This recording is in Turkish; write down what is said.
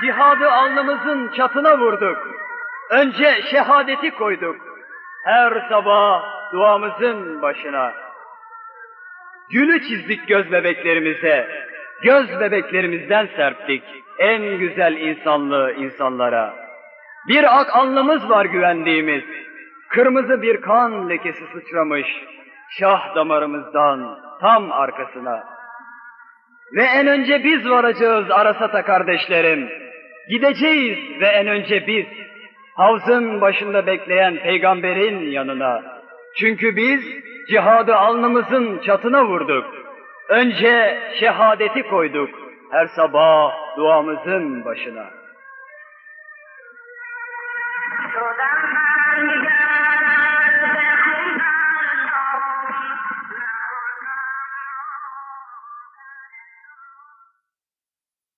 cihadı alnımızın çatına vurduk. Önce şehadeti koyduk. Her sabah duamızın başına. Gülü çizdik göz bebeklerimize. Göz bebeklerimizden serptik en güzel insanlığı insanlara. Bir ak alnımız var güvendiğimiz. Kırmızı bir kan lekesi sıçramış şah damarımızdan tam arkasına. Ve en önce biz varacağız Arasat'a kardeşlerim. Gideceğiz ve en önce biz. Havzın başında bekleyen peygamberin yanına. Çünkü biz cihadı alnımızın çatına vurduk. Önce şehadeti koyduk her sabah duamızın başına. Sudan